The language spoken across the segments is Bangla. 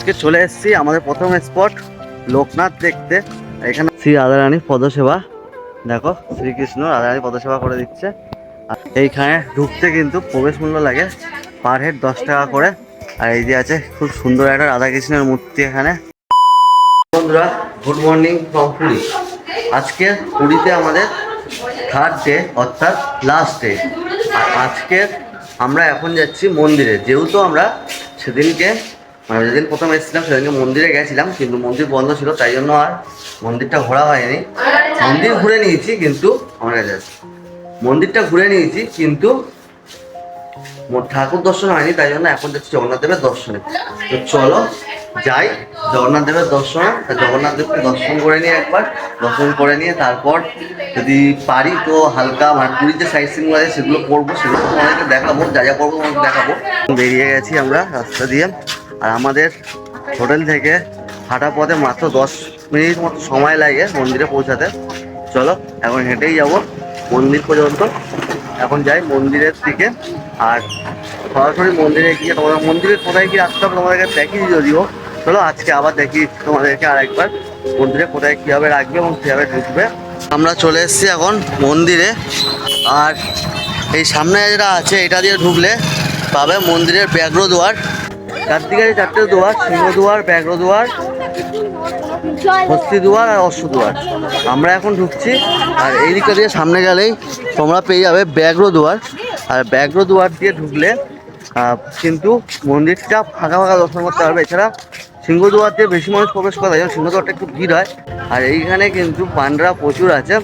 আজকে চলে এসেছি আমাদের প্রথম স্পট লোকনাথ দেখতে। এখানে শ্রী রাধারানীর পদসেবা। দেখো, শ্রীকৃষ্ণ রাধারানী পদসেবা করে দিচ্ছে। আর এইখানে ঢুকতে কিন্তু প্রবেশ মূল্য লাগে পার হেড দশ টাকা করে। আর এই যে আছে, খুব সুন্দর একটা রাধাকৃষ্ণের মূর্তি এখানে। বন্ধুরা গুড মর্নিং ফ্রম পুরী আজকে পুরীতে আমাদের থার্ড ডে অর্থাৎ লাস্ট ডে আর আজকে আমরা এখন যাচ্ছি মন্দিরে। যেহেতু আমরা সেদিনকে মানে যেদিন প্রথম এসেছিলাম, সেদিনকে মন্দিরে গেছিলাম, কিন্তু মন্দির বন্ধ ছিল, তাই জন্য আর মন্দিরটা ঘোরা হয়নি। মন্দির ঘুরে নিয়েছি, কিন্তু আমার কাছে মন্দিরটা ঘুরে নিয়েছি, কিন্তু ঠাকুর দর্শন হয়নি, তাই জন্য এখন যাচ্ছি জগন্নাথ দেবের দর্শনে। তো চলো যাই জগন্নাথ দেবের দর্শনে জগন্নাথ দেবকে দর্শন করে নিয়ে একবার, দর্শন করে নিয়ে তারপর যদি পারি তো হালকা মানে পুরীর যে সাইড সিনগুলো আছে, সেগুলো করব, সেগুলো তোমাদেরকে দেখাবো, যা যা করব দেখাবো। বেরিয়ে গেছি আমরা রাস্তা দিয়ে। আর আমাদের হোটেল থেকে হাঁটা পথে মাত্র দশ মিনিট মতো সময় লাগে মন্দিরে পৌঁছাতে। চলো, এখন হেঁটেই যাব মন্দির পর্যন্ত। এখন যাই মন্দিরের দিকে। আর সরাসরি মন্দিরে গিয়ে তোমাদের মন্দিরে কোথায় গিয়ে আসতে হবে তোমাদেরকে দেখিয়ে যদিও চলো, আজকে আবার দেখি তোমাদেরকে আরেকবার মন্দিরে কোথায় কীভাবে রাখবে এবং কীভাবে ঢুকবে। আমরা চলে এসেছি এখন মন্দিরে। আর এই সামনে যেটা আছে, এটা দিয়ে ঢুকলে পাবে মন্দিরের ব্যাঘ্র দুয়ার চারদিকে আছে চারটে দুয়ার, সিংহ দুয়ার, ব্যাঘ্র দুয়ার, হস্তি দুয়ার আর অশ্ব দুয়ার। আমরা এখন ঢুকছি আর এই দিকটা দিয়ে সামনে গেলেই তোমরা পেয়ে যাবে ব্যাঘ্র দুয়ার। আর ব্যাঘ্র দুয়ার দিয়ে ঢুকলে কিন্তু মন্দিরটা ফাঁকা ফাঁকা দর্শন করতে পারবে। এছাড়া সিংহ দুয়ার দিয়ে বেশি মানুষ প্রবেশ করে তাই জন্য সিংহ দুয়ারটা একটু ভিড় হয়। আর এইখানে কিন্তু পান্ডারা প্রচুর আছে।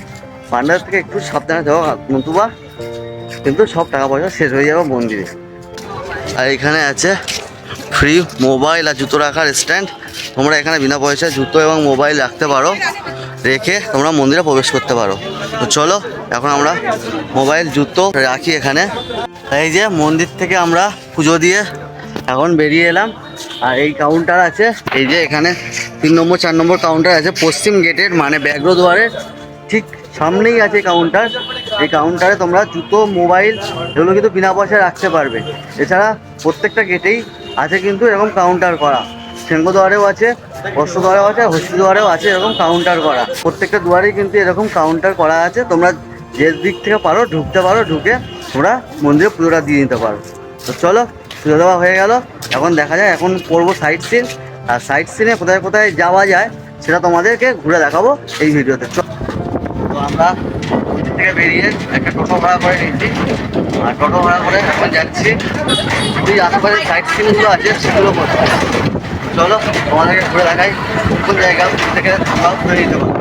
পান্ডার থেকে একটু সাবধানে যাও, নতুবা কিন্তু সব টাকা পয়সা শেষ হয়ে যাবে মন্দিরে। আর এখানে আছে ফ্রি মোবাইল আর জুতো রাখার স্ট্যান্ড। তোমরা এখানে বিনা পয়সায় জুতো এবং মোবাইল রাখতে পারো। রেখে তোমরা মন্দিরে প্রবেশ করতে পারো। তো চলো, এখন আমরা মোবাইল, জুতো রাখি এখানে। এই যে মন্দির থেকে আমরা পুজো দিয়ে এখন বেরিয়ে এলাম। আর এই কাউন্টার আছে। এই যে এখানে তিন নম্বর, চার নম্বর কাউন্টার আছে। পশ্চিম গেটের মানে ব্যাঘ্র দুয়ারের ঠিক সামনেই আছে কাউন্টার এই কাউন্টারে তোমরা জুতো, মোবাইল, এগুলো কিন্তু বিনা পয়সায় রাখতে পারবে। এছাড়া প্রত্যেকটা গেটেই আছে কিন্তু এরকম কাউন্টার করা। সিংহদ্বারেও আছে অশ্বদ্বারেও আছে হস্তিদ্বারেও আছে এরকম কাউন্টার করা। প্রত্যেকটা দুয়ারেই কিন্তু এরকম কাউন্টার করা আছে। তোমরা যে দিক থেকে পারো, ঢুকতে পারো, ঢুকে তোমরা মন্দিরে পুজোটা দিয়ে নিতে পারো। তো চলো, পুজো দেওয়া হয়ে গেল। এখন দেখা যায় এখন করব সাইড সিন আর সাইড সিনে কোথায় কোথায় যাওয়া যায়, সেটা তোমাদেরকে ঘুরে দেখাবো এই ভিডিওতে। আমরা মন্দির থেকে বেরিয়ে একটা টোটো ভাড়া করে নিচ্ছি আর টোটো ভাড়া করে এখন যাচ্ছি। ওই আশেপাশে সাইড সিনগুলো আছে, সেগুলো করতে চলো, তোমাদেরকে ঘুরে দেখাই কোন জায়গা থেকে আমরাও ঘুরে নিতে পারব।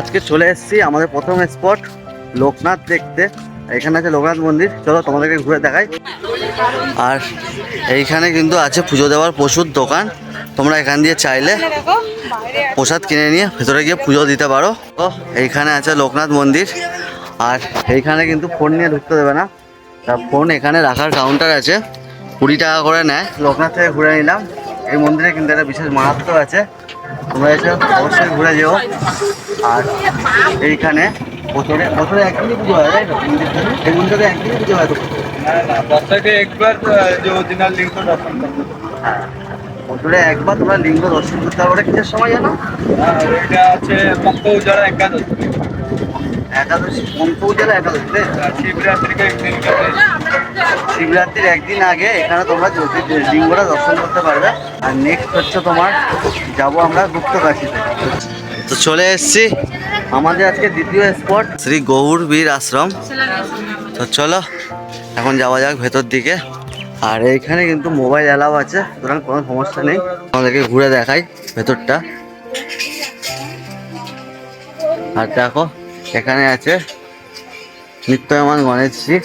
আজকে চলে এসেছি আমাদের প্রথম স্পট লোকনাথ দেখতে। এখানে আছে লোকনাথ মন্দির। চলো তোমাদেরকে ঘুরে দেখাই। আর এইখানে কিন্তু আছে পুজো দেওয়ার প্রচুর দোকান। তোমরা এখান দিয়ে চাইলে প্রসাদ কিনে নিয়ে ভেতরে গিয়ে পুজো দিতে পারো। তো এইখানে আছে লোকনাথ মন্দির। আর এইখানে কিন্তু ফোন নিয়ে ঢুকতে দেবে না। তা ফোন এখানে রাখার কাউন্টার আছে। কুড়ি টাকা করে নেয়। লোকনাথ থেকে ঘুরে নিলাম। এই মন্দিরে কিন্তু একটা বিশেষ মাহাত্ম আছে। তোমরা এসে অবশ্যই ঘুরে যেও। আর এইখানে বছরে বছরে একদিনই পুজো হয় তাই তো? এই একদিনই পুজো হয় তো? বছরে একবার যে অরিজিনাল লিঙ্ক দর্শন হ্যাঁ। বছরে একবার তোমরা লিঙ্গ দর্শন করতে পারবে কিসের সময় জানো? এটা আছে একাদশ। একাদশী একাদশী শিবরাত্রিকে একদিন শিবরাত্রির একদিন আগে এখানে তোমরা লিঙ্গটা দর্শন করতে পারবে। আর নেক্সট হচ্ছে তোমার যাব আমরা গুপ্তকাশিতে। তো চলে এসেছি। আমাদের আজকে দ্বিতীয় স্পট শ্রী গৌর বীর আশ্রম। তো চলো এখন যাওয়া যাক ভেতর দিকে। আর এইখানে কিন্তু মোবাইল অ্যালাউ আছে সুতরাং কোনো সমস্যা নেই। আমাদেরকে ঘুরে দেখাই ভেতরটা। আর দেখো এখানে আছে নিত্যমান গণেশজি।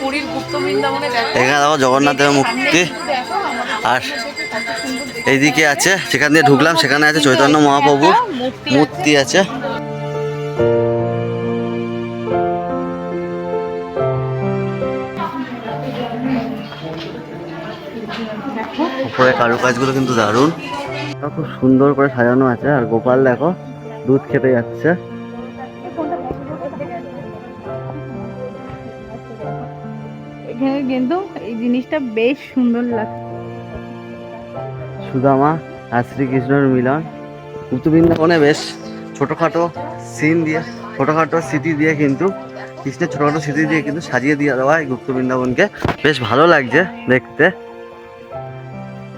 পুরীর গুপ্ত বৃন্দাবনে দেখো। এখানে দেখো জগন্নাথের মুক্তি আর এইদিকে আছে সেখান দিয়ে ঢুকলাম সেখানে আছে চৈতন্য মহাপ্রভুর মূর্তি আছে। উপরে কারুকাজগুলো কিন্তু দারুণ। খুব সুন্দর করে সাজানো আছে। আর গোপাল দেখো দুধ খেতে যাচ্ছে। এখানে কিন্তু এই জিনিসটা বেশ সুন্দর লাগছে সুদামা আর শ্রীকৃষ্ণের মিলন। গুপ্ত বৃন্দাবনে বেশ ছোটোখাটো সিন দিয়ে ছোটোখাটো স্মৃতি দিয়ে কিন্তু কৃষ্ণের ছোটোখাটো স্মৃতি দিয়ে কিন্তু সাজিয়ে দিয়ে দেওয়া এই গুপ্ত বৃন্দাবনকে বেশ ভালো লাগছে দেখতে।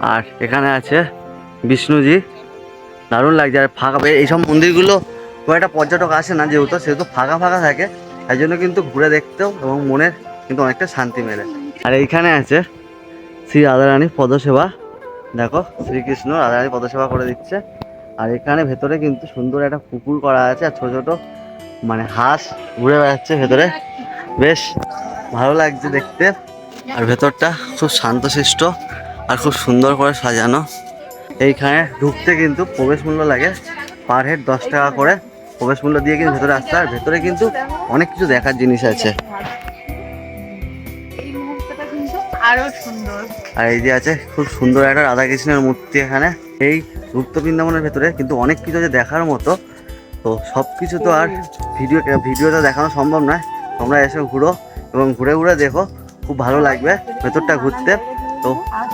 আর এখানে আছে বিষ্ণুজি। দারুণ লাগছে। আর ফাঁকা এইসব মন্দিরগুলো খুব একটা পর্যটক আসে না যেহেতু, সেহেতু ফাঁকা ফাঁকা থাকে। তাই জন্য কিন্তু ঘুরে দেখতেও এবং মনের কিন্তু অনেকটা শান্তি মেলে। আর এইখানে আছে শ্রী রাধারানীর পদসেবা। দেখো, শ্রীকৃষ্ণ রাধারানী পদসেবা করে দিচ্ছে। আর এখানে ভেতরে কিন্তু সুন্দর একটা পুকুর করা আছে আর ছোট ছোট মানে হাঁস ঘুরে বেড়াচ্ছে ভেতরে। বেশ ভালো লাগছে দেখতে। আর ভেতরটা খুব শান্তশিষ্ট। আর খুব সুন্দর করে সাজানো। এইখানে ঢুকতে কিন্তু প্রবেশ মূল্য লাগে পার হেড দশ টাকা করে। প্রবেশ মূল্য দিয়ে কিন্তু ভেতরে আসতে আর ভেতরে কিন্তু অনেক কিছু দেখার জিনিস আছে। আরও সুন্দর। আর এই যে আছে খুব সুন্দর একটা রাধাকৃষ্ণের মূর্তি এখানে। এই গুপ্ত বৃন্দাবনের ভেতরে কিন্তু অনেক কিছু আছে দেখার মতো। তো সব কিছু তো আর ভিডিও ভিডিওতে দেখানো সম্ভব নয়। তোমরা এসে ঘুরো এবং ঘুরে ঘুরে দেখো। খুব ভালো লাগবে ভেতরটা ঘুরতে। তো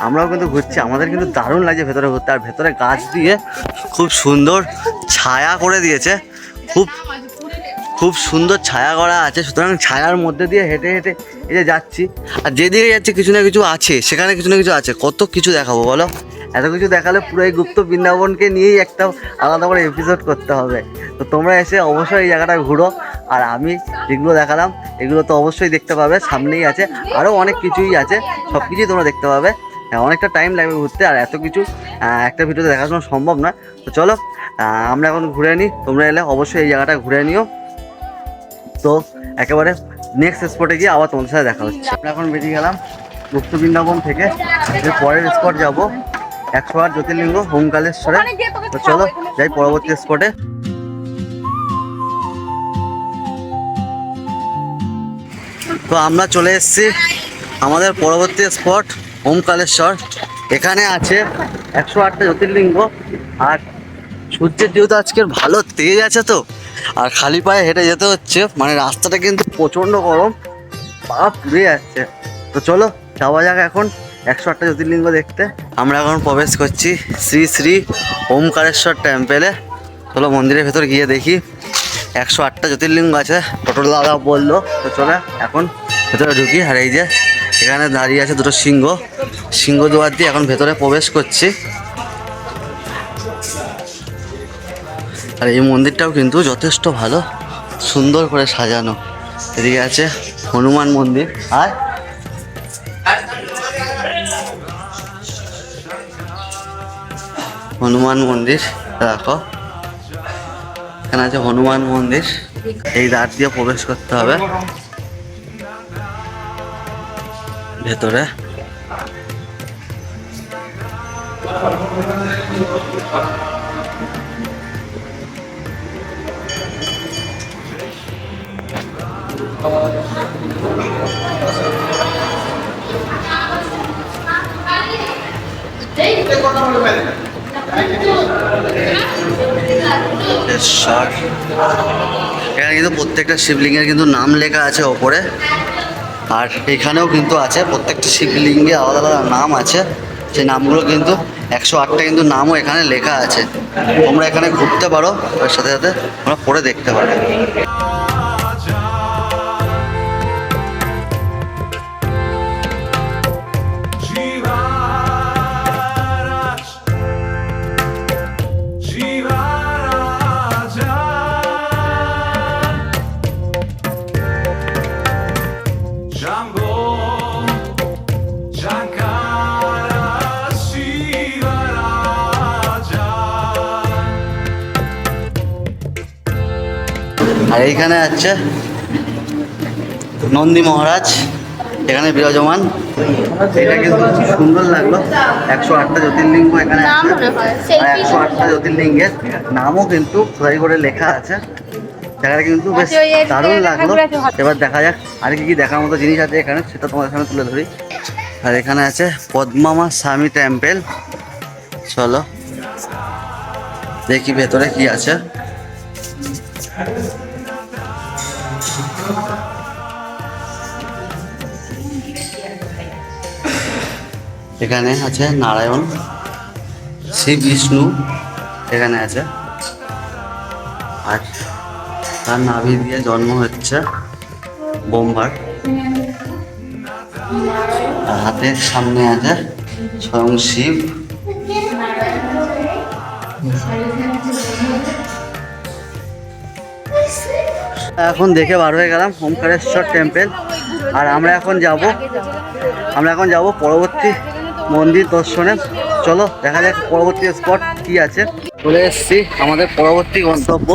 আমরাও কিন্তু ঘুরছি। আমাদের কিন্তু দারুণ লাগছে ভেতরে ঘুরতে। আর ভেতরে গাছ দিয়ে খুব সুন্দর ছায়া করে দিয়েছে। খুব খুব সুন্দর ছায়া করা আছে। সুতরাং ছায়ার মধ্যে দিয়ে হেঁটে হেঁটে এই যে যাচ্ছি। আর যেদিকে যাচ্ছি, কিছু না কিছু আছে। সেখানে কিছু না কিছু আছে। কত কিছু দেখাবো বলো? এত কিছু দেখালে পুরো এই গুপ্ত বৃন্দাবনকে নিয়েই একটা আলাদা করে এপিসোড করতে হবে। তো তোমরা এসে অবশ্যই এই জায়গাটা ঘুরো। আর আমি যেগুলো দেখালাম এগুলো তো অবশ্যই দেখতে পাবে সামনেই আছে। আরও অনেক কিছুই আছে সব কিছুই তোমরা দেখতে পাবে। হ্যাঁ, অনেকটা টাইম লাগবে ঘুরতে আর এত কিছু একটা ভিডিওতে দেখাশোনা সম্ভব না তো চলো আমরা এখন ঘুরে নিই তোমরা এলে অবশ্যই এই জায়গাটা ঘুরে নিও। তো একেবারে নেক্সট স্পটে গিয়ে আবার তোমাদের সাথে দেখা হচ্ছে। আমরা এখন বেরিয়ে গেলাম গুপ্ত বৃন্দাবন থেকে। পরের স্পট যাব একশো আট জ্যোতির্লিঙ্গ হোমকালেশ্বরে তো চলো যাই পরবর্তী স্পটে তো আমরা চলে এসেছি আমাদের পরবর্তী স্পট ওমকালেশ্বর এখানে আছে একশো আটটা জ্যোতির্লিঙ্গ। আর সূর্যের যেহেতু আজকের ভালো তেজ আছে তো, আর খালি পায়ে হেঁটে যেতে হচ্ছে মানে রাস্তাটা কিন্তু প্রচণ্ড গরম, পা পুড়ে যাচ্ছে। তো চলো, যাওয়া যাক এখন একশো আটটা জ্যোতির্লিঙ্গ দেখতে। আমরা এখন প্রবেশ করছি শ্রী শ্রী ওমকারেশ্বর টেম্পেলে চলো মন্দিরের ভেতর গিয়ে দেখি। একশো আটটা জ্যোতির্লিঙ্গ আছে টোটোল দাদা বলল। তো চলো, এখন ভেতরে ঢুকি আর এই যে এখানে দাঁড়িয়ে আছে দুটো সিংহ। সিংহ দুয়ার দিয়ে এখন ভেতরে প্রবেশ করছি। আর এই মন্দিরটাও কিন্তু যথেষ্ট ভালো, সুন্দর করে সাজানো। এদিকে আছে হনুমান মন্দির। আর হনুমান মন্দির দেখো এখানে আছে হনুমান মন্দির। এই দ্বার দিয়ে প্রবেশ করতে হবে। ভেতরে। এখানে কিন্তু প্রত্যেকটা শিবলিঙ্গের কিন্তু নাম লেখা আছে ওপরে। আর এখানেও কিন্তু আছে, প্রত্যেকটা শিবলিঙ্গে আলাদা আলাদা নাম আছে। সেই নামগুলো কিন্তু একশো আটটা কিন্তু নামও এখানে লেখা আছে। তোমরা এখানে ঘুরতে পারো তার সাথে সাথে তোমরা পড়ে দেখতে পারো। আর এইখানে আছে নন্দী মহারাজ এখানে বিরাজমান। এটা কিন্তু খুব সুন্দর লাগল। একশো আটটা জ্যোতির্লিঙ্গ এখানে আর একশো আটটা জ্যোতির্লিঙ্গের নামও কিন্তু খোদাই করে লেখা আছে। জায়গাটা কিন্তু বেশ আচ্ছা, দারুণ লাগল। এবার দেখা যাক আর কি কি দেখার মতো জিনিস আছে এখানে সেটা তোমাদের সামনে তুলে ধরি। আর এখানে আছে পদ্মামা স্বামী টেম্পেল। চলো দেখি ভেতরে কি আছে। এখানে আছে নারায়ণ শিব বিষ্ণু এখানে আছে। আর তার নাভি দিয়ে জন্ম হচ্ছে বোম্বার। আর হাতের সামনে আছে স্বয়ং শিব। এখন দেখে বার হয়ে গেলাম ওমকারেশ্বর টেম্পল আর আমরা এখন যাব আমরা এখন যাব পরবর্তী মন্দির দর্শনে। চলো, দেখা যাক পরবর্তী স্পট কি আছে। চলে এসেছি আমাদের পরবর্তী গন্তব্য।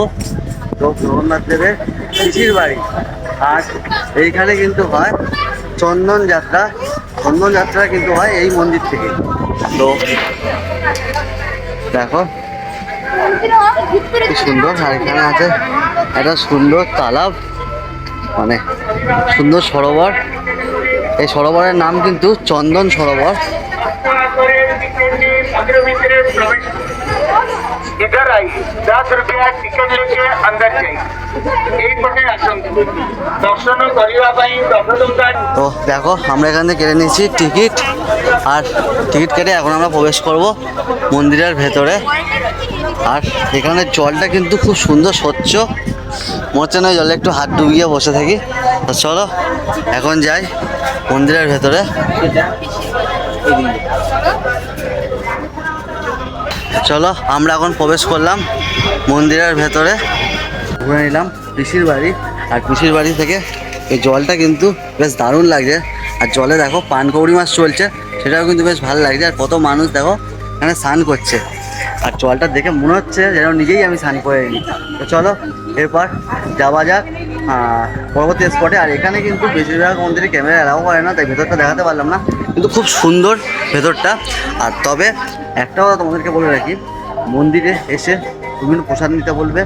জগন্নাথ দেবের পিসির বাড়ি। আর এইখানে কিন্তু হয় চন্দন যাত্রা। চন্দন যাত্রা কিন্তু হয় এই মন্দির থেকে। তো দেখো, কি সুন্দর। আর এখানে আছে একটা সুন্দর তালাব। মানে সুন্দর সরোবর। এই সরোবরের নাম কিন্তু চন্দন সরোবর। करेल এইপটে দর্শন করিবা পাই তো দেখো, আমরা এখান থেকে কেটে নিয়েছি টিকিট। আর টিকিট কেটে এখন আমরা প্রবেশ করব মন্দিরের ভেতরে। আর এখানে জলটা কিন্তু খুব সুন্দর স্বচ্ছ। মনে না জলে একটু হাত ডুবিয়ে বসে থাকি। চলো, এখন যাই মন্দিরের ভেতরে। চলো, আমরা এখন প্রবেশ করলাম মন্দিরের ভেতরে। ঘুরে নিলাম পিসির বাড়ি। আর পিসির বাড়ি থেকে এই জলটা কিন্তু বেশ দারুণ লাগছে। আর জলে দেখো পানকৌড়ি মাছ চলছে, সেটাও কিন্তু বেশ ভালো লাগছে। আর কত মানুষ দেখো এখানে স্নান করছে। আর জলটা দেখে মনে হচ্ছে যেন নিজেই আমি স্নান করে নিই। তো চলো, এরপর যাওয়া যাক পরবর্তী স্পটে আর এখানে কিন্তু বেশিরভাগ মন্দিরে ক্যামেরা অ্যালাউ করে না, তাই ভেতরটা দেখাতে পারলাম না। কিন্তু খুব সুন্দর ভেতরটা। আর তবে একটা কথা তোমাদেরকে বলে রাখি, মন্দিরে এসে বিভিন্ন প্রসাদ নিতে বলবে,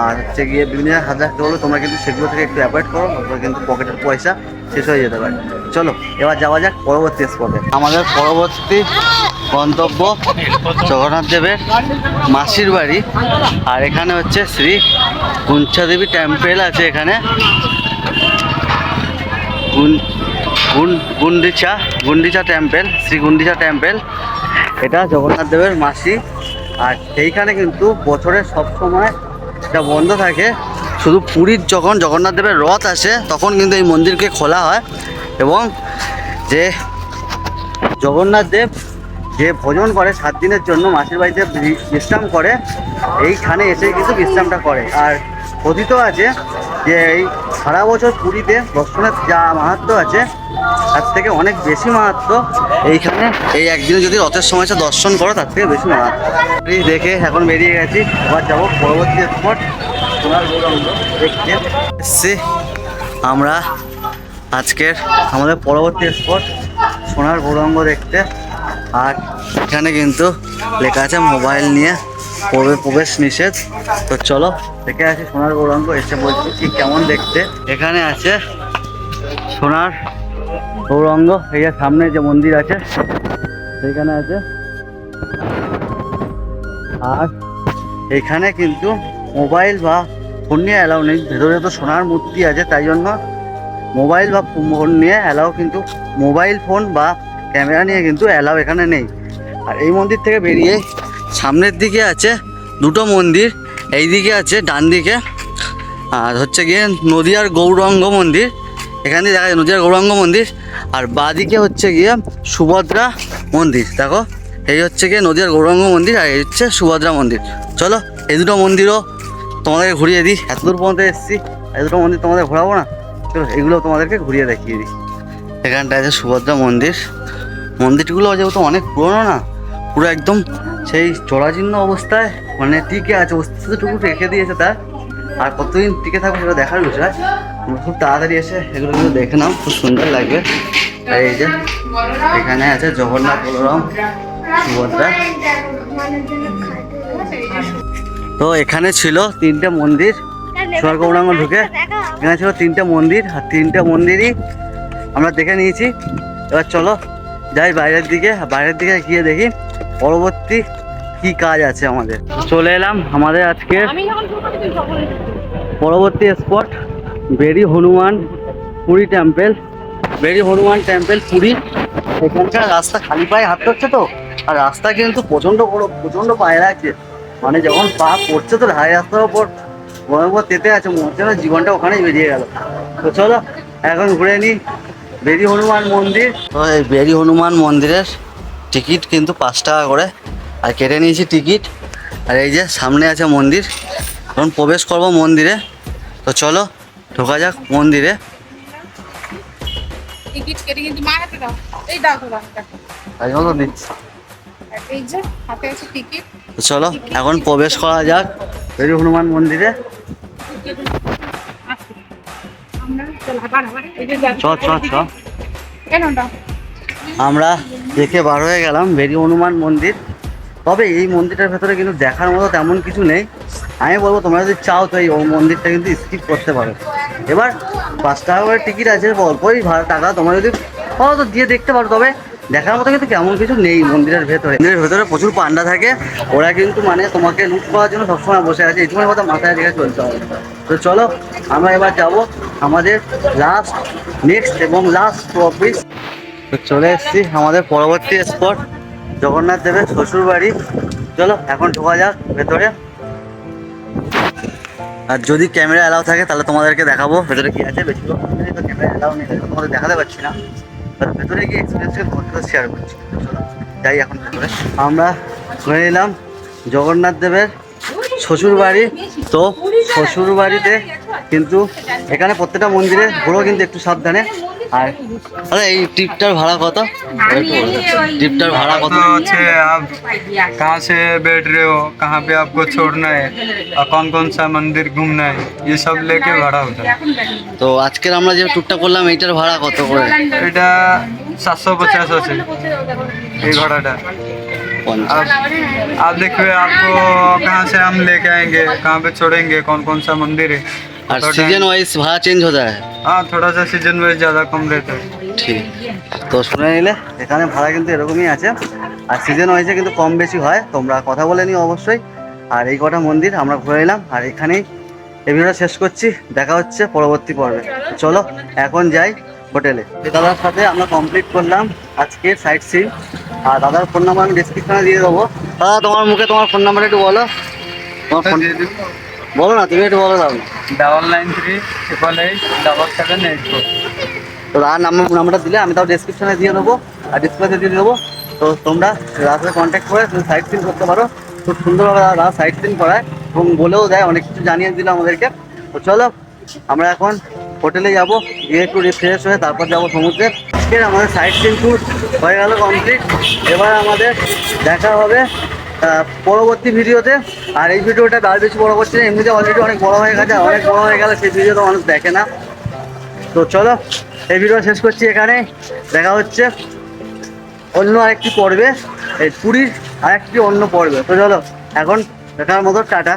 আর হচ্ছে গিয়ে বিভিন্ন রাখতে বলবে তোমরা কিন্তু সেগুলো থেকে একটু অ্যাভয়েড করো নতুবা কিন্তু পকেটের পয়সা শেষ হয়ে যেতে পারে। চলো, এবার যাওয়া যাক পরবর্তী স্পটে আমাদের পরবর্তী গন্তব্য জগন্নাথ দেবের মাসির বাড়ি, আর এখানে হচ্ছে শ্রী গুঞ্চা দেবী টেম্পেল আছে এখানে। গুন্ডিচা গুন্ডিচা টেম্পেল শ্রী গুন্ডিচা টেম্পেল এটা জগন্নাথ দেবের মাসি। আর সেইখানে কিন্তু বছরের সব সময় এটা বন্ধ থাকে। শুধু পুরীর যখন জগন্নাথ দেবের রথ আসে, তখন কিন্তু এই মন্দিরকে খোলা হয়। এবং যে জগন্নাথ দেব যে ভোজন করে সাত দিনের জন্য, মাসির বাড়িতে বিশ্রাম করে, এইখানে এসে কিন্তু বিশ্রামটা করে। আর কথিত আছে যে এই সারা বছর পুরীতে দর্শনের যা মাহাত্ম আছে তার থেকে অনেক বেশি মাহাত্ম এইখানে এই একদিনে যদি রথের সময় এসে দর্শন করো, তার থেকে বেশি মাহাত্ম দেখে এখন বেরিয়ে গেছি। আবার যাব পরবর্তী স্পট দেখতে। এসছি আমরা আজকের আমাদের পরবর্তী স্পট সোনার গৌরঙ্গ দেখতে। আর এখানে কিন্তু লেখা আছে মোবাইল নিয়ে প্রবে- প্রবেশ নিষেধ। তো চলো, দেখে আসি সোনার গৌরাঙ্গ এসে বলছি, কি কেমন দেখতে? এখানে আছে সোনার গৌরাঙ্গ, এই যে সামনে যে মন্দির আছে সেখানে আছে। আর এখানে কিন্তু মোবাইল বা ফোন নিয়ে অ্যালাউ নেই, ভেতরে তো সোনার মূর্তি আছে, তাই জন্য মোবাইল বা ফোন নিয়ে অ্যালাউ কিন্তু মোবাইল ফোন বা ক্যামেরা নিয়ে কিন্তু অ্যালাউ এখানে নেই। আর এই মন্দির থেকে বেরিয়ে সামনের দিকে আছে দুটো মন্দির, এই দিকে আছে ডান দিকে, আর হচ্ছে গিয়ে নদিয়ার গৌরাঙ্গ মন্দির। এখানে দেখা যায় নদিয়ার গৌরাঙ্গ মন্দির। আর বাদিকে হচ্ছে গিয়ে সুভদ্রা মন্দির, দেখো। এই হচ্ছে গিয়ে নদিয়ার গৌরাঙ্গ মন্দির আর এই হচ্ছে সুভদ্রা মন্দির। চলো, এই দুটো মন্দিরও তোমাদেরকে ঘুরিয়ে দিই। এত দূর পর্যন্ত এসেছি, এই দুটো মন্দির তোমাদের ঘোরাবো না। চলো, এগুলো তোমাদেরকে ঘুরিয়ে দেখিয়ে দিই। এখানটা আছে সুভদ্রা মন্দির, মন্দিরগুলো যেহেতু অনেক পুরনো না, পুরো একদম সেই জরাজীর্ণ অবস্থায় মানে টিকে আছে, অস্তিত্বটুকু রেখে দিয়েছে তার। আর কতদিন টিকে থাকবে সেটা দেখার বিষয়। খুব তাড়াতাড়ি এসে এগুলো কিন্তু দেখে নাও খুব সুন্দর লাগবে। আর এই যে এখানে আছে জগন্নাথ বলরাম সুভদ্রা। তো এখানে ছিল তিনটে মন্দির গৌরাঙ্গ ঢুকে। এখানে ছিল তিনটে মন্দির আর তিনটে মন্দিরই আমরা দেখে নিয়েছি। এবার চলো যাই বাইরের দিকে বাইরের দিকে গিয়ে দেখি পরবর্তী কি কাজ আছে আমাদের। চলে এলাম আমাদের আজকে পরবর্তী spot Beri Hanuman Puri temple. Beri Hanuman temple Puri. এখানকার রাস্তা খালি পায়ে হাঁটতে হচ্ছে তো। আর রাস্তা কিন্তু প্রচণ্ড বড় প্রচণ্ড পায়ে লাগছে মানে যখন পা পড়ছে তো ধারে রাস্তার বড় বড় তেতে আছে, মনে হচ্ছে না জীবনটা ওখানেই বেরিয়ে গেল। তো চলো, এখন ঘুরে নিই বেরি হনুমান মন্দির। তো এই বেরি হনুমান মন্দিরের টিকিট কিন্তু পাঁচ টাকা করে। আর কেটে নিয়েছি টিকিট। আর এই যে সামনে আছে মন্দির। এখন প্রবেশ করব মন্দিরে। তো চলো ঢোকা যাক মন্দিরে। টিকিট কেটে কিন্তু মা হাতে দাও। এই দাও তো দাও তাই দিচ্ছি এই যে হাতে আছে টিকিট। চলো এখন প্রবেশ করা যাক বেরি হনুমান মন্দিরে। আমরা। চ চ চ দেখে বার হয়ে গেলাম বেরি হনুমান মন্দির। তবে এই মন্দিরটার ভেতরে কিন্তু দেখার মতো তেমন কিছু নেই। আমি বলব তোমরা যদি চাও তো এই মন্দিরটা কিন্তু স্কিপ করতে পারো। এবার পাঁচ টাকা করে টিকিট আছে অল্পই ভাড়া, টাকা তোমরা যদি পারো তো দিয়ে দেখতে পারো। তবে দেখার মতো কিন্তু কেমন কিছু নেই মন্দিরের ভেতরে। মন্দিরের ভেতরে প্রচুর পান্ডা থাকে। ওরা কিন্তু মানে তোমাকে লুট করার জন্য সবসময় বসে আছে। এইটুকুনি কথা মাথায় রেখে চলতে হবে। তো চলো, আমরা এবার যাব আমাদের লাস্ট নেক্সট এবং লাস্ট অফিস চলে এসেছি আমাদের পরবর্তী স্পট জগন্নাথ দেবের শ্বশুর বাড়ি চলো, এখন ঢোকা যাক ভেতরে। আর যদি ক্যামেরা অ্যালাউ থাকে, তাহলে তোমাদেরকে দেখাবো। ভেতরে কি আছে? বেশিরভাগ ক্যামেরা অ্যালাউ নেই তোমাদের দেখাতে পারছি না। ভেতরে গিয়ে এক্সপিরিয়েন্সটা তোমাদের শেয়ার করছি। যাই এখন ভেতরে। আমরা ঘুরে নিলাম জগন্নাথ দেবের শ্বশুর বাড়ি। তো শ্বশুর বাড়িতে কিন্তু এখানে প্রত্যেকটা মন্দিরে ঘোরো কিন্তু একটু সাবধানে। আর আরে এই টিপটার ভাড়া কত টিপটার ভাড়া কত হচ্ছে আপ कहां से बैठ रहे हो कहां पे आपको छोड़ना है और कौन कौन सा मंदिर घूमना है ये सब लेके ভাড়া হতো তো আজকের আমরা যে ট্যুরটা করলাম এইটার ভাড়া কত করে এটা 750 আছে এই ভাড়াটা आप, आप देखिए आपको कहाँ से हम लेके आएंगे कहाँ पे छोड़ेंगे कौन कौन सा मंदिर है আর तो সিজন ওয়াইজ ভাড়া চেঞ্জ হতে হয় हाँ थोड़ा सा सीजन वाइज ज़्यादा कम रहता है ঠিক তো শুনে নিলে এখানে ভাড়া কিন্তু এরকমই আছে আর সিজন ওয়াইজে কিন্তু কম বেশি হয় তোমরা কথা বলে নিও অবশ্যই আর এই কটা মন্দির আমরা ঘুরে নিলাম আর এখানেই এই ভিডিওটা শেষ করছি দেখা হচ্ছে পরবর্তী পর্বে চলো এখন যাই হোটেলে দাদার সাথে আমরা কমপ্লিট করলাম আজকের সাইট সিন আর দাদার ফোন নাম্বার আমি ডিসক্রিপশনে দিয়ে দেবো দাদা তোমার মুখে তোমার ফোন নাম্বার একটু বলো তোমার ফোন বলো না তুমি একটু বলো দাও double nine three triple eight double seven eight four তো তার নাম্বার নাম্বারটা দিলে আমি তাও ডিসক্রিপশানে দিয়ে দেবো আর ডিসপ্লেতে দিয়ে দেবো। তো তোমরা রাস্তা কন্ট্যাক্ট করে তুমি সাইট সিন করতে পারো। খুব সুন্দরভাবে রা সাইট সিন করায় এবং বলেও দেয় অনেক কিছু জানিয়ে দিল আমাদেরকে। তো চলো আমরা এখন হোটেলে যাব গিয়ে একটু রিফ্রেশ হয়ে তারপর যাব সমুদ্রে। আমাদের সাইট সিন ট্যুর হয়ে গেল কমপ্লিট এবার আমাদের দেখা হবে পরবর্তী ভিডিওতে, আর এই ভিডিওটা আর বেশি বড় করছি না, এমনিতে অলরেডি অনেক বড় হয়ে গেছে অনেক বড় হয়ে গেলে সেই ভিডিও তো মানুষ দেখে না। তো চলো, এই ভিডিও শেষ করছি এখানে, দেখা হচ্ছে অন্য আরেকটি পর্বে, এই পুরীর আরেকটি অন্য পর্বে। তো চলো, এখন দেখার মতো, টাটা।